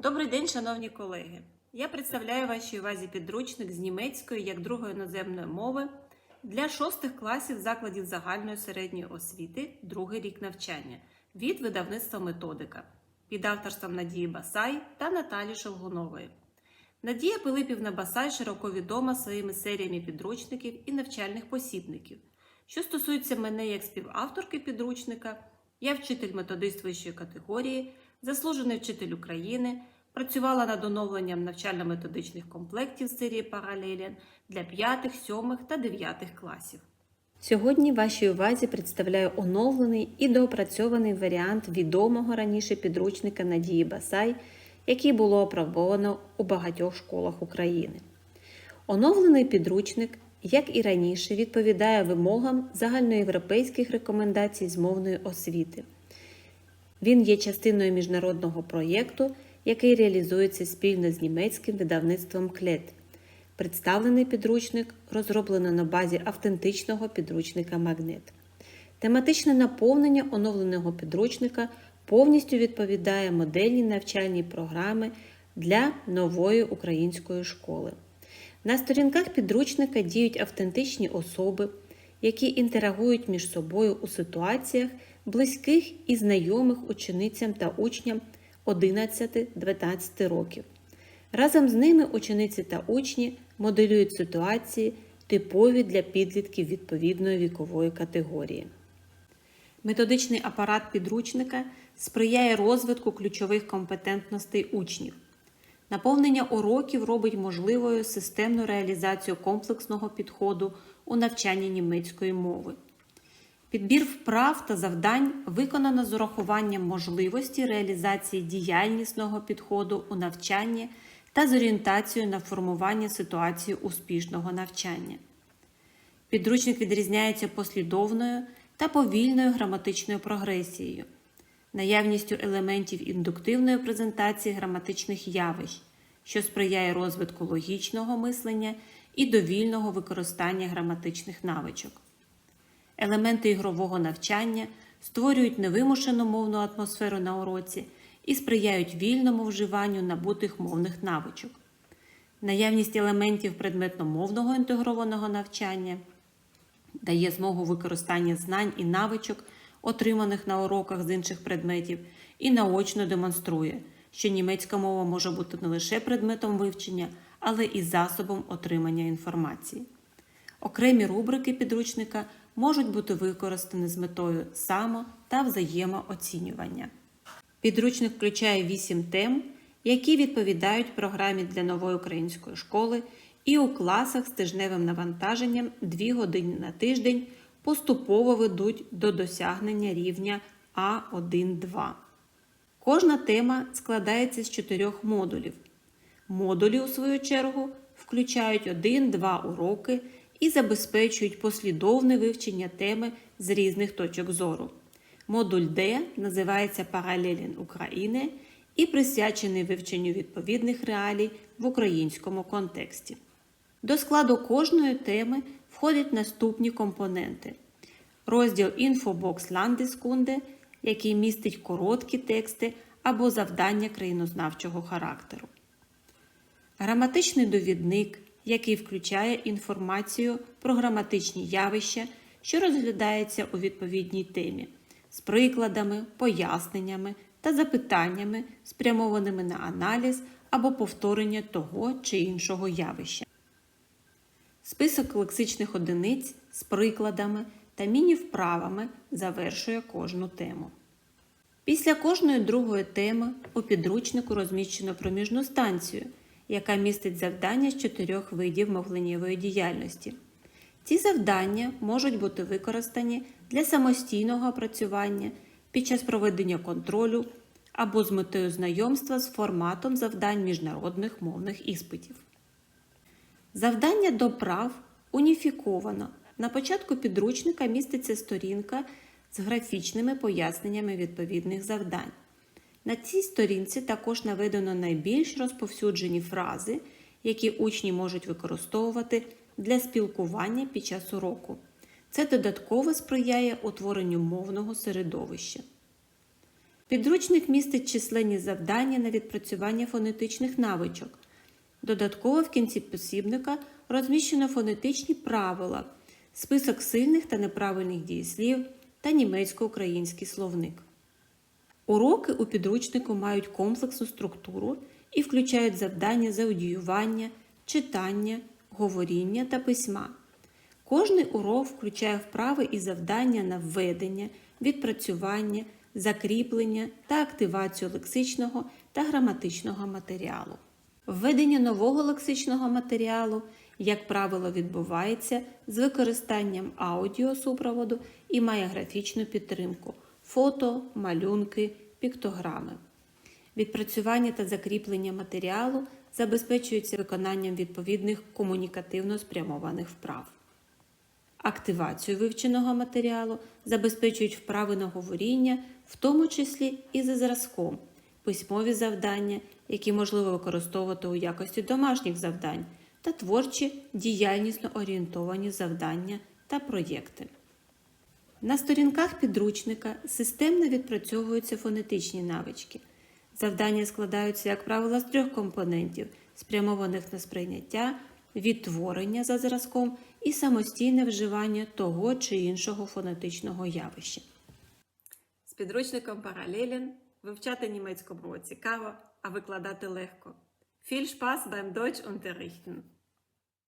Добрий день, шановні колеги! Я представляю вашій увазі підручник з німецької як другої іноземної мови для шостих класів закладів загальної середньої освіти, другий рік навчання від видавництва Методика під авторством Надії Басай та Наталі Шелгунової. Надія Пилипівна Басай широко відома своїми серіями підручників і навчальних посібників. Що стосується мене як співавторки підручника, я вчитель методист вищої категорії, заслужений вчитель України, працювала над оновленням навчально-методичних комплектів серії Паралелен для 5, 7 та 9 класів. Сьогодні вашій увазі представляю оновлений і доопрацьований варіант відомого раніше підручника Надії Басай, який було опробовано у багатьох школах України. Оновлений підручник, як і раніше, відповідає вимогам загальноєвропейських рекомендацій з мовної освіти. Він є частиною міжнародного проєкту, який реалізується спільно з німецьким видавництвом КЛЕД. Представлений підручник розроблено на базі автентичного підручника Магнет. Тематичне наповнення оновленого підручника повністю відповідає модельній навчальній програми для нової української школи. На сторінках підручника діють автентичні особи, які інтерагують між собою у ситуаціях близьких і знайомих ученицям та учням 11-12 років. Разом з ними учениці та учні моделюють ситуації, типові для підлітків відповідної вікової категорії. Методичний апарат підручника сприяє розвитку ключових компетентностей учнів. Наповнення уроків робить можливою системну реалізацію комплексного підходу у навчанні німецької мови. Підбір вправ та завдань виконано з урахуванням можливості реалізації діяльнісного підходу у навчанні та з орієнтацією на формування ситуації успішного навчання. Підручник відрізняється послідовною та повільною граматичною прогресією, наявністю елементів індуктивної презентації граматичних явищ, що сприяє розвитку логічного мислення і довільного використання граматичних навичок. Елементи ігрового навчання створюють невимушену мовну атмосферу на уроці і сприяють вільному вживанню набутих мовних навичок. Наявність елементів предметно-мовного інтегрованого навчання дає змогу використання знань і навичок, отриманих на уроках з інших предметів, і наочно демонструє, що німецька мова може бути не лише предметом вивчення, але і засобом отримання інформації. Окремі рубрики підручника можуть бути використані з метою само та взаємооцінювання. Підручник включає 8 тем, які відповідають програмі для нової української школи, і у класах з тижневим навантаженням 2 години на тиждень поступово ведуть до досягнення рівня А1-2. Кожна тема складається з чотирьох модулів. Модулі, у свою чергу, включають 1-2 уроки і забезпечують послідовне вивчення теми з різних точок зору. Модуль Д називається Паралелін України і присвячений вивченню відповідних реалій в українському контексті. До складу кожної теми входять наступні компоненти: розділ Інфобокс Landeskunde, який містить короткі тексти або завдання країнознавчого характеру. Граматичний довідник, який включає інформацію про граматичні явища, що розглядається у відповідній темі, з прикладами, поясненнями та запитаннями, спрямованими на аналіз або повторення того чи іншого явища. Список лексичних одиниць з прикладами та міні-вправами завершує кожну тему. Після кожної другої теми у підручнику розміщено проміжну станцію, яка містить завдання з чотирьох видів мовленнєвої діяльності. Ці завдання можуть бути використані для самостійного опрацювання під час проведення контролю або з метою знайомства з форматом завдань міжнародних мовних іспитів. Завдання до прав уніфіковано. На початку підручника міститься сторінка з графічними поясненнями відповідних завдань. На цій сторінці також наведено найбільш розповсюджені фрази, які учні можуть використовувати для спілкування під час уроку. Це додатково сприяє утворенню мовного середовища. Підручник містить численні завдання на відпрацювання фонетичних навичок. Додатково в кінці посібника розміщено фонетичні правила, список сильних та неправильних дієслів та німецько-український словник. Уроки у підручнику мають комплексну структуру і включають завдання з аудіювання, читання, говоріння та письма. Кожний урок включає вправи і завдання на введення, відпрацювання, закріплення та активацію лексичного та граматичного матеріалу. Введення нового лексичного матеріалу, як правило, відбувається з використанням аудіосупроводу і має графічну підтримку фото, малюнки, піктограми. Відпрацювання та закріплення матеріалу забезпечується виконанням відповідних комунікативно спрямованих вправ. Активацію вивченого матеріалу забезпечують вправи на говоріння, в тому числі і за зразком, письмові завдання, які можливо використовувати у якості домашніх завдань, та творчі діяльнісно орієнтовані завдання та проєкти. На сторінках підручника системно відпрацьовуються фонетичні навички. Завдання складаються, як правило, з трьох компонентів, спрямованих на сприйняття, відтворення за зразком і самостійне вживання того чи іншого фонетичного явища. З підручником паралелен вивчати німецьку було цікаво, а викладати легко. Viel Spaß beim Deutsch!